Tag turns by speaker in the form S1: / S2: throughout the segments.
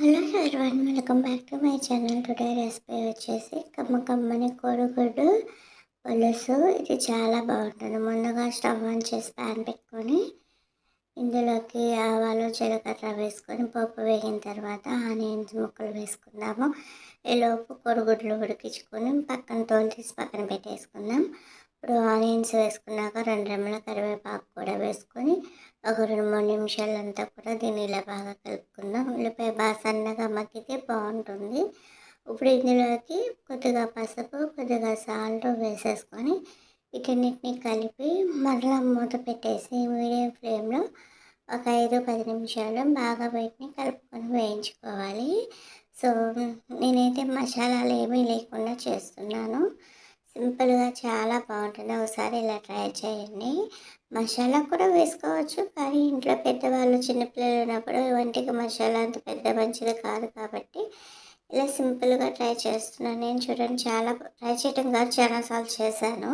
S1: Hello everyone welcome back to my channel. Today recipe వచ్చేసి కమ్మ కమ్మని కోడిగుడ్డు పులుసు. ఇది చాలా బాగుంటుంది. ముందుగా స్టవ్ ఆన్ చేసి ప్యాన్ పెట్టుకొని ఇందులోకి ఆవాలు జీలకర్ర వేసుకొని పప్పు వేగిన తర్వాత ఆనియన్స్ ముక్కలు వేసుకుందాము. ఈలోపు కోడిగుడ్లు ఉడికించుకొని పక్కన తోలు తీసి పక్కన పెట్టేసుకుందాం. ఇప్పుడు ఆనియన్స్ వేసుకున్నాక రెండు రెమ్మల కరివేపాకు కూడా వేసుకొని ఒక రెండు మూడు నిమిషాలంతా కూడా దీన్ని ఇలా బాగా కలుపుకుందాం. ఉల్లిపాయ బాగా సన్నగా మగ్గితే బాగుంటుంది. ఇప్పుడు ఇందులోకి కొద్దిగా పసుపు కొద్దిగా సాల్ట్ వేసేసుకొని వీటన్నిటిని కలిపి మరలా మూత పెట్టేసి మీడియం ఫ్లేమ్లో ఒక ఐదు పది నిమిషాలు బాగా వీటిని కలుపుకొని వేయించుకోవాలి. సో నేనైతే మసాలాలు ఏమీ లేకుండా చేస్తున్నాను. సింపుల్గా చాలా బాగుంటుంది. ఒకసారి ఇలా ట్రై చేయండి. మసాలా కూడా వేసుకోవచ్చు. కానీ ఇంట్లో పెద్దవాళ్ళు చిన్నపిల్లలు ఉన్నప్పుడు వంటికి మసాలా అంత పెద్ద మంచిది కాదు కాబట్టి ఇలా సింపుల్గా ట్రై చేస్తున్నాను. నేను చూడండి చాలా ట్రై చేయడం కాదు చాలాసార్లు చేశాను.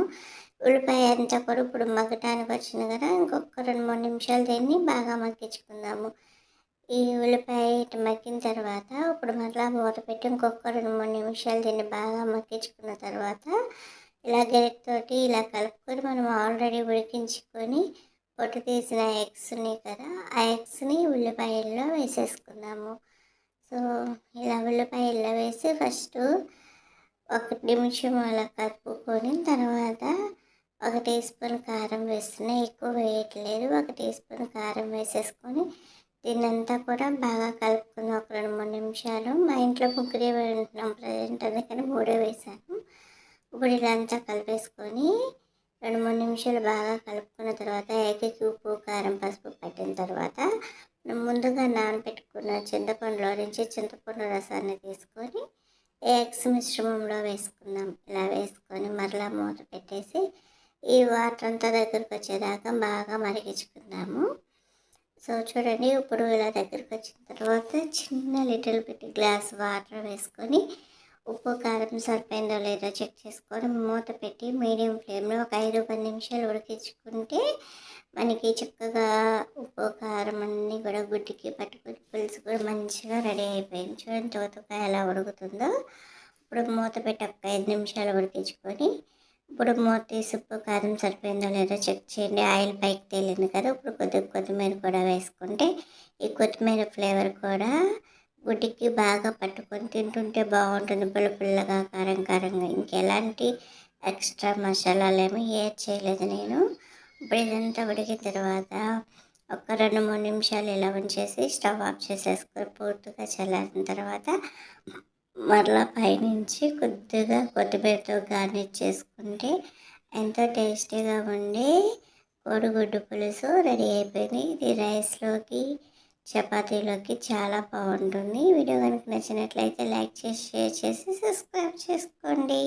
S1: ఉల్లిపాయ అంతా కూడా ఇప్పుడు మగ్గటానికి వచ్చింది కదా ఇంకొక రెండు మూడు నిమిషాలు దీన్ని బాగా మగ్గించుకుందాము. ఈ ఉల్లిపాయ ఇటు మగ్గిన తర్వాత ఇప్పుడు మరలా మూత పెట్టి ఇంకొక రెండు మూడు నిమిషాలు దీన్ని బాగా మగ్గించుకున్న తర్వాత ఇలా గరిటతోటి ఇలా కలుపుకొని మనం ఆల్రెడీ ఉడికించుకొని పొట్టు తీసిన ఎగ్స్ని కదా ఆ ఎగ్స్ని ఉల్లిపాయల్లో వేసేసుకున్నాము సో ఇలా ఉల్లిపాయల్లో వేసి ఫస్ట్ ఒక నిమిషం అలా కలుపుకొని తర్వాత ఒక టీ స్పూన్ కారం వేస్తున్నాయి ఎక్కువ వేయట్లేదు. ఒక టీ స్పూన్ కారం వేసేసుకొని దీన్నంతా కూడా బాగా కలుపుకుని ఒక రెండు మూడు నిమిషాలు మా ఇంట్లో ముగ్గురే ఉంటున్నాం ప్రజెంట్ అందుకని మూడే వేసాను ఇప్పుడు అంతా కలిపేసుకొని రెండు మూడు నిమిషాలు బాగా కలుపుకున్న తర్వాత ఏకకి ఉప్పు కారం పసుపు పెట్టిన తర్వాత ముందుగా నానబెట్టుకున్న చింతపండులో నుంచి చింతపండు రసాన్ని తీసుకొని ఎగ్స్ మిశ్రమంలో వేసుకుందాం. ఇలా వేసుకొని మరలా మూత పెట్టేసి ఈ వాటర్ అంతా దగ్గరకు వచ్చేదాకా బాగా మరిగించుకుందాము. సో చూడండి ఇప్పుడు ఇలా దగ్గరికి వచ్చిన తర్వాత చిన్న లిటిల్ బిట్ గ్లాస్ వాటర్ వేసుకొని ఉప్పు కారం సరిపోయిందో లేదో చెక్ చేసుకొని మూత పెట్టి మీడియం ఫ్లేమ్లో ఒక ఐదు పది నిమిషాలు ఉడికించుకుంటే మనకి చక్కగా ఉప్పు కారం అన్నీ కూడా గుడ్డికి పట్టుకుని పులుసు కూడా మంచిగా రెడీ అయిపోయింది. చూడండి తోతకాయ ఎలా ఉడుకుతుందో. ఇప్పుడు మూత పెట్టి ఒక ఐదు నిమిషాలు ఉడికించుకొని ఇప్పుడు మూత ఉప్పు కారం సరిపోయిందో లేదో చెక్ చేయండి. ఆయిల్ పైకి తేలింది కదా ఇప్పుడు కొద్దిగా కొత్తిమీర కూడా వేసుకుంటే ఈ కొత్తిమీర ఫ్లేవర్ కూడా గుడ్డికి బాగా పట్టుకొని తింటుంటే బాగుంటుంది. పుల్ల పుల్లగా కారం కారంగా. ఇంకెలాంటి ఎక్స్ట్రా మసాలాలు ఏమీ ఏడ్ చేయలేదు నేను. ఇప్పుడు ఇదంతా ఉడికిన తర్వాత ఒక రెండు మూడు నిమిషాలు ఇలా ఉంచేసి స్టవ్ ఆఫ్ చేసేసుకొని పూర్తిగా చల్లారిన తర్వాత మరలా పైనుంచి కొద్దిగా కొత్తిమీరతో గార్నిష్ చేసుకుంటే ఎంతో టేస్టీగా ఉండే కోడిగుడ్డు పులుసు రెడీ అయిపోయింది. ఇది రైస్లోకి చపాతీలోకి చాలా బాగుంటుంది. వీడియో కనుక నచ్చినట్లయితే లైక్ చేసి షేర్ చేసి సబ్స్క్రైబ్ చేసుకోండి.